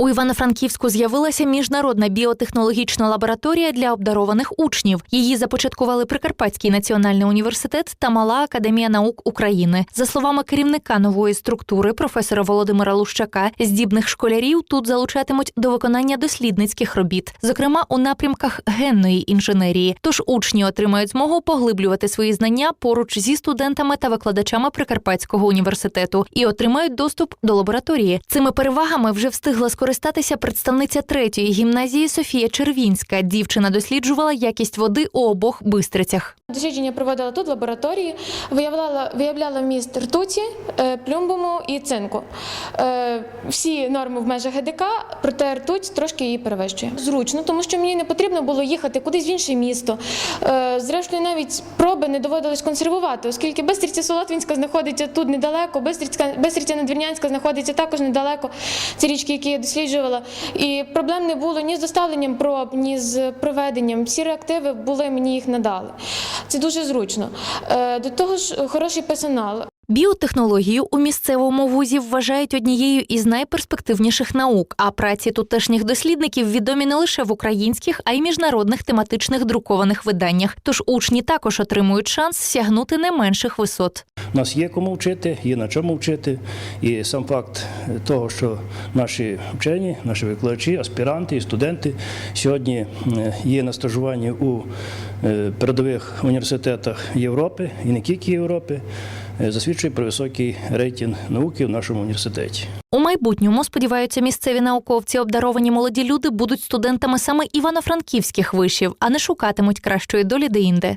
У Івано-Франківську з'явилася міжнародна біотехнологічна лабораторія для обдарованих учнів. Її започаткували Прикарпатський національний університет та Мала академія наук України. За словами керівника нової структури, професора Володимира Лущака, здібних школярів тут залучатимуть до виконання дослідницьких робіт, зокрема у напрямках генної інженерії. Тож учні отримають змогу поглиблювати свої знання поруч зі студентами та викладачами Прикарпатського університету і отримають доступ до лабораторії. Цими перевагами вже встигла скористатися представниця третьої гімназії Софія Червінська. Дівчина досліджувала якість води у обох бистрицях. Дослідження проводила тут в лабораторії, виявляла, виявляла вміст ртуті, е, плюмбуму і цинку. Е, Всі норми в межах ГДК, проте ртуть трошки її перевищує. Зручно, тому що мені не потрібно було їхати кудись в інше місто. Е, Зрештою, навіть проби не доводилось консервувати, оскільки Бистриця Солотвінська знаходиться тут недалеко, Бистриця Надвірнянська знаходиться також недалеко. Це річки, які я досліджувала. І проблем не було ні з доставленням проб, ні з проведенням. Всі реактиви були, мені їх надали. Це дуже зручно. Е, До того ж, хороший персонал. Біотехнологію у місцевому вузі вважають однією із найперспективніших наук. А праці тутешніх дослідників відомі не лише в українських, а й міжнародних тематичних друкованих виданнях. Тож учні також отримують шанс сягнути не менших висот. Нас є кому вчити, є на чому вчити. І сам факт того, що наші вчені, наші викладачі, аспіранти і студенти сьогодні е, є на стажуванні у е, передових університетах Європи і не тільки Європи, е, засвідчує про високий рейтинг науки в нашому університеті. У майбутньому сподіваються місцеві науковці, обдаровані молоді люди будуть студентами саме івано-франківських вишів, а не шукатимуть кращої долі деінде.